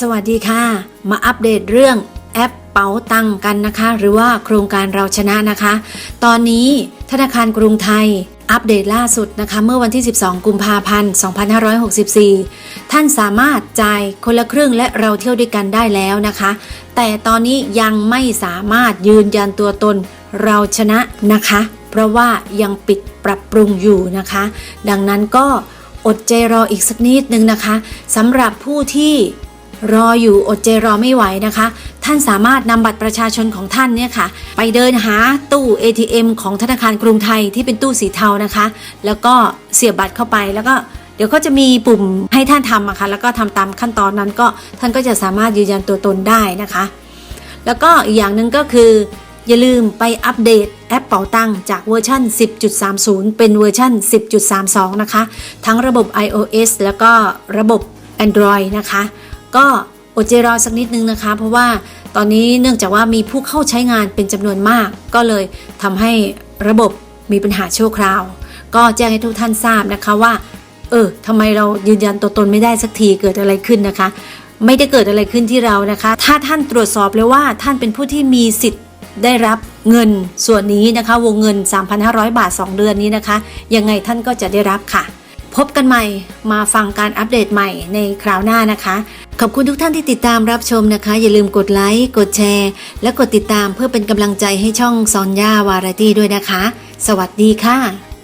สวัสดีค่ะ มาอัปเดตเรื่องแอปเป๋าตังกันนะคะ หรือว่าโครงการเราชนะนะคะ ตอนนี้ธนาคารกรุงไทยอัปเดตล่าสุดนะคะ เมื่อวันที่ 12 กุมภาพันธ์ 2564 ท่านสามารถจ่ายคนละครึ่งและเราเที่ยวด้วยกันได้แล้วนะคะ แต่ตอนนี้ยังไม่สามารถยืนยันตัวตนเราชนะนะคะ เพราะว่ายังปิดปรับปรุงอยู่นะคะ ดังนั้นก็อดใจรออีกสักนิดนึงนะคะสำหรับผู้ที่ รออยู่อดใจรอไม่ไหวนะคะ ท่านสามารถนำบัตรประชาชนของท่านเนี่ยค่ะ ไปเดินหาตู้ ATM ของธนาคารกรุงไทยที่เป็นตู้สีเทานะคะ แล้วก็เสียบบัตรเข้าไปแล้วก็เดี๋ยวก็จะมีปุ่มให้ท่านทำอะค่ะแล้วก็ทำตามขั้นตอนนั้นก็ท่านก็จะสามารถยืนยันตัวตนได้นะคะ แล้วก็อีกอย่างหนึ่งก็คือ อย่าลืมไปอัปเดตแอปเป๋าตังจากเวอร์ชัน10.30 เป็นเวอร์ชัน10.32 นะคะ ทั้งระบบ iOS แล้วก็ระบบ Android นะคะ ก็อดใจรอสักนิดนึงนะคะ เพราะว่าตอนนี้เนื่องจากว่ามีผู้เข้าใช้งานเป็นจำนวนมาก ก็เลยทำให้ระบบมีปัญหาชั่วคราว ก็แจ้งให้ทุกท่านทราบนะคะว่า เออทำไมเรายืนยันตัวตนไม่ได้สักทีเกิดอะไรขึ้นนะคะ ไม่ได้เกิดอะไรขึ้นที่เรานะคะ ถ้าท่านตรวจสอบเลยว่าท่านเป็นผู้ที่มีสิทธิ์ได้รับเงินส่วนนี้นะคะ วงเงิน 3,500 บาท 2 เดือนนี้นะคะ ยังไงท่านก็จะได้รับค่ะ พบกันใหม่มาฟังการอัปเดตใหม่ในคราวหน้านะคะ ขอบคุณทุกท่านที่ติดตามรับชมนะคะ อย่าลืมกดไลค์ กดแชร์ และกดติดตามเพื่อเป็นกำลังใจให้ช่องซอนย่าวาไรตี้ด้วยนะคะ สวัสดีค่ะ